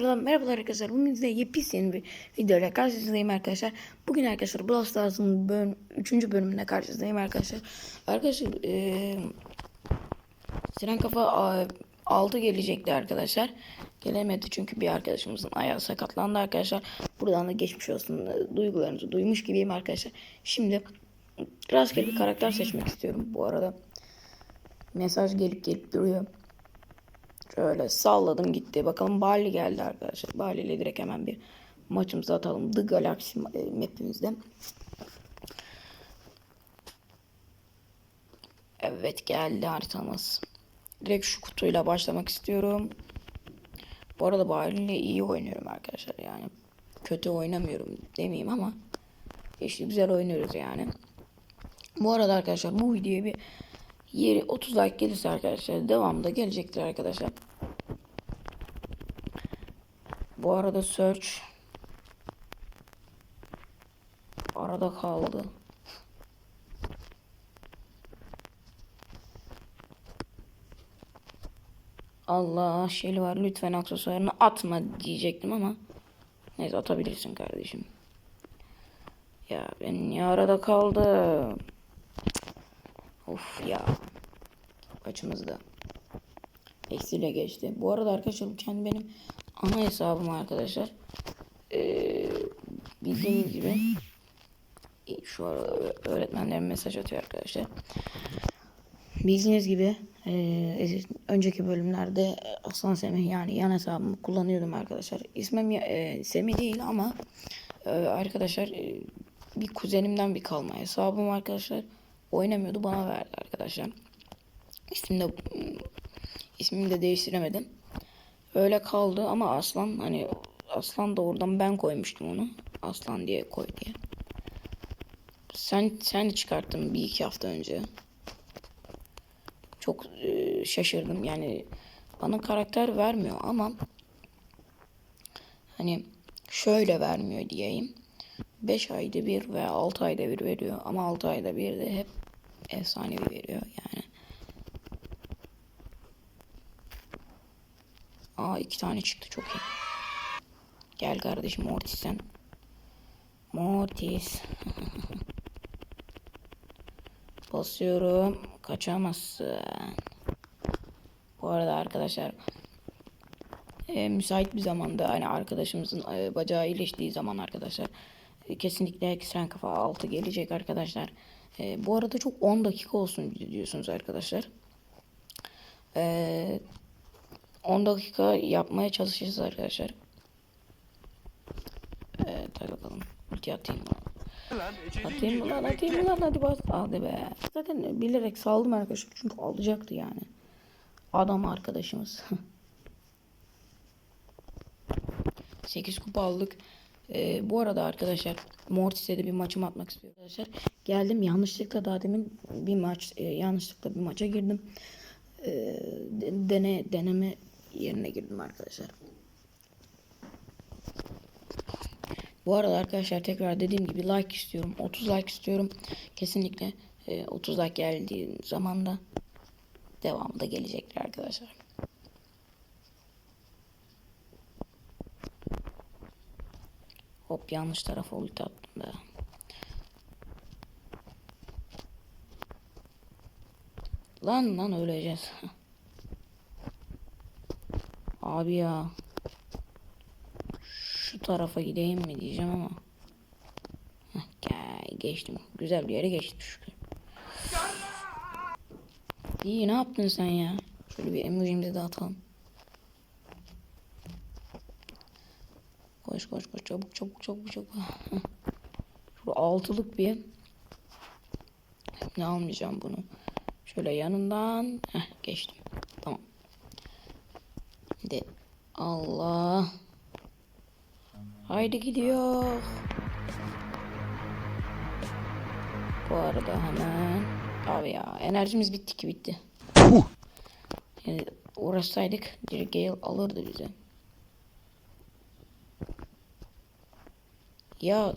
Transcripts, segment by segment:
Merhabalar arkadaşlar. Bugün size yepyeni bir videoyla karşınızdayım arkadaşlar. Bugün arkadaşlar Brawl Stars'ın bölüm, 3. bölümüne karşınızdayım arkadaşlar. Arkadaşlar eee Siren Kafa a, 6 gelecekti arkadaşlar. Gelemedi çünkü bir arkadaşımızın ayağı sakatlandı arkadaşlar. Buradan da geçmiş olsun e, duygularınızı duymuş gibiyim arkadaşlar. Şimdi rastgele bir karakter seçmek istiyorum bu arada. Mesaj gelip gelip duruyor. Şöyle salladım gitti. Bakalım Bali geldi arkadaşlar. Bali ile direkt hemen bir maçımızı atalım. The Galaxy e, mapimizde. Evet geldi haritamız. Direkt şu kutuyla başlamak istiyorum. Bu arada Bali ile iyi oynuyorum arkadaşlar yani. Kötü oynamıyorum demeyeyim ama işte güzel oynuyoruz yani. Bu arada arkadaşlar bu videoya bir yeri 30 like gelirse arkadaşlar devamında gelecektir arkadaşlar. Bu arada search arada kaldı. Allah şeyli var lütfen aksesuarını atma diyecektim ama neyse atabilirsin kardeşim. Ya ben niye arada kaldım? Of ya. Kaçımızda. Eksiyle geçti. Bu arada arkadaşlar bu kendi benim ana hesabım arkadaşlar. Ee, bildiğiniz gibi şu ara öğretmenlerim mesaj atıyor arkadaşlar. Bildiğiniz gibi e, önceki bölümlerde Aslan Semih yani yan hesabımı kullanıyordum arkadaşlar. İsmim e, Semih değil ama e, arkadaşlar e, bir kuzenimden bir kalma hesabım arkadaşlar. Oynamıyordu bana verdi arkadaşlar. İsmini de, ismini de değiştiremedim. Öyle kaldı ama Aslan hani Aslan da oradan ben koymuştum onu. Aslan diye koy diye. Sen sen çıkarttın bir iki hafta önce. Çok e, şaşırdım yani bana karakter vermiyor ama hani şöyle vermiyor diyeyim. 5 ayda bir veya 6 ayda bir veriyor ama 6 ayda bir de hep efsanevi veriyor yani. Aa iki tane çıktı çok iyi. Gel kardeşim Mortis sen. Mortis. Basıyorum. Kaçamazsın. Bu arada arkadaşlar e, müsait bir zamanda hani arkadaşımızın e, bacağı iyileştiği zaman arkadaşlar kesinlikle ekstren kafa altı gelecek arkadaşlar. E, bu arada çok 10 dakika olsun diyorsunuz arkadaşlar. E, 10 dakika yapmaya çalışacağız arkadaşlar. Evet hadi bakalım. Ulti atayım mı? Atayım mı lan atayım mı lan hadi bas. Hadi be. Zaten bilerek saldım arkadaşlar çünkü alacaktı yani. Adam arkadaşımız. 8 kupa aldık. Ee, bu arada arkadaşlar Mortis'e de bir maçımı atmak istiyorum arkadaşlar. Geldim yanlışlıkla daha demin bir maç e, yanlışlıkla bir maça girdim. Ee, dene deneme yerine girdim arkadaşlar. Bu arada arkadaşlar tekrar dediğim gibi like istiyorum. 30 like istiyorum. Kesinlikle e, 30 like geldiği zaman da devamı da gelecektir arkadaşlar. Hop yanlış tarafa ulti attım be. Lan lan öleceğiz. Abi ya. Şu tarafa gideyim mi diyeceğim ama. Heh, geçtim. Güzel bir yere geçtim şükür. İyi ne yaptın sen ya? Şöyle bir emojimizi de atalım. Koş koş koş çabuk çabuk çabuk çabuk. Şu altılık bir. Ne almayacağım bunu. Şöyle yanından. Heh, geçtim. Tamam. Şimdi Allah. Haydi gidiyor. Bu arada hemen. Abi ya enerjimiz bitti ki bitti. Yani uğraşsaydık direkt Gale alırdı bize. Ya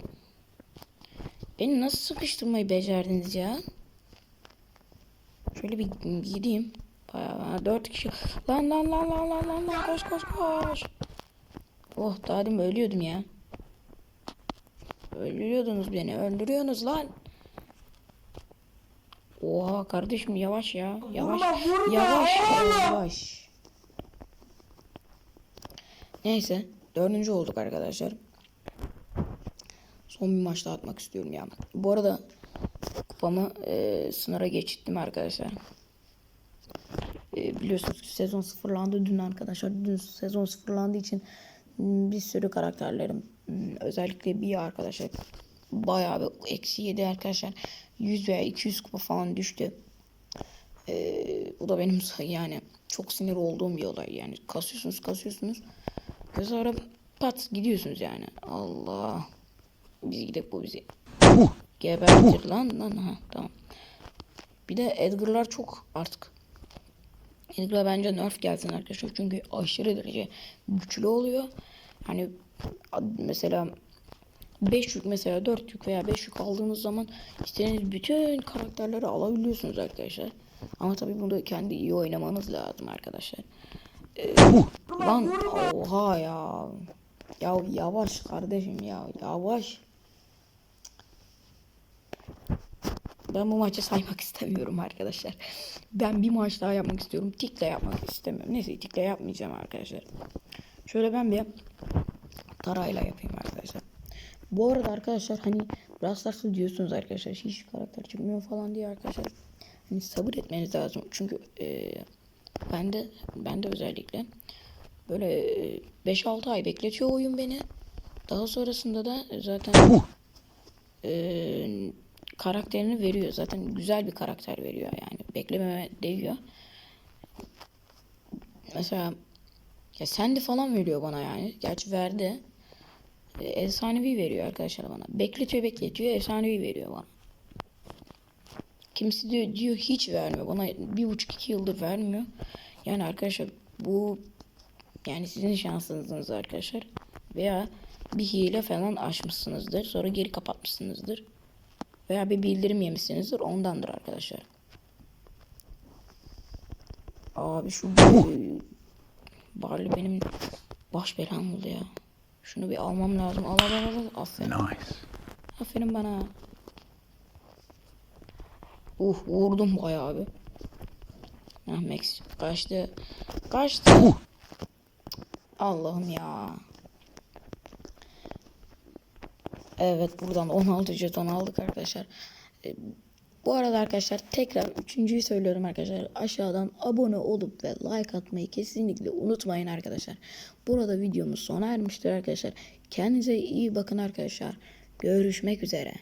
beni nasıl sıkıştırmayı becerdiniz ya? Şöyle bir gideyim. Bayağı dört kişi. Lan lan lan lan lan lan lan koş koş koş. Oh daha demin ölüyordum ya. Öldürüyordunuz beni. Öldürüyorsunuz lan. Oha kardeşim yavaş ya. Yavaş. yavaş. Yavaş. Neyse. Dördüncü olduk arkadaşlar. Son bir maç daha atmak istiyorum ya. Bu arada kupamı e, sınıra geçittim arkadaşlar. E, biliyorsunuz ki sezon sıfırlandı dün arkadaşlar. Dün sezon sıfırlandığı için bir sürü karakterlerim m, özellikle bir arkadaşlar bayağı bir eksi yedi arkadaşlar. 100 veya 200 kupa falan düştü. E, bu da benim yani çok sinir olduğum bir olay yani. Kasıyorsunuz kasıyorsunuz. Ve sonra pat gidiyorsunuz yani. Allah. Biz gidip bu bizi. Gebertir lan lan ha tamam. Bir de Edgar'lar çok artık. Edgar'a bence nerf gelsin arkadaşlar. Çünkü aşırı derece güçlü oluyor. Hani mesela 5 yük mesela 4 yük veya 5 yük aldığınız zaman istediğiniz bütün karakterleri alabiliyorsunuz arkadaşlar. Ama tabii bunu kendi iyi oynamanız lazım arkadaşlar. Ee, lan oha ya. Ya yavaş kardeşim ya yavaş. Ben bu maçı saymak istemiyorum arkadaşlar. Ben bir maç daha yapmak istiyorum. Tikle yapmak istemiyorum. Neyse tikle yapmayacağım arkadaşlar. Şöyle ben bir tarayla yapayım arkadaşlar. Bu arada arkadaşlar hani Brawl Stars'ı diyorsunuz arkadaşlar hiç karakter çıkmıyor falan diye arkadaşlar. Hani sabır etmeniz lazım. Çünkü e, ben de ben de özellikle böyle e, 5-6 ay bekletiyor oyun beni. Daha sonrasında da zaten e, karakterini veriyor. Zaten güzel bir karakter veriyor yani. Beklememe değiyor. Mesela ya Sandy falan veriyor bana yani. Gerçi verdi. E, efsanevi veriyor arkadaşlar bana. Bekletiyor bekletiyor efsanevi veriyor bana. Kimisi diyor, diyor hiç vermiyor. Bana bir buçuk iki yıldır vermiyor. Yani arkadaşlar bu yani sizin şansınız arkadaşlar. Veya bir hile falan açmışsınızdır. Sonra geri kapatmışsınızdır. Veya bir bildirim yemişsinizdir. Ondandır arkadaşlar. Abi şu Barley benim baş belam oldu ya. Şunu bir almam lazım. Al al al al. Aferin. Nice. Aferin bana. Uh vurdum bayağı bir. Ah Max kaçtı. Kaçtı. Allah'ım ya. Evet buradan 16 jeton aldık arkadaşlar. E, Bu arada arkadaşlar tekrar üçüncüyü söylüyorum arkadaşlar. Aşağıdan abone olup ve like atmayı kesinlikle unutmayın arkadaşlar. Burada videomuz sona ermiştir arkadaşlar. Kendinize iyi bakın arkadaşlar. Görüşmek üzere.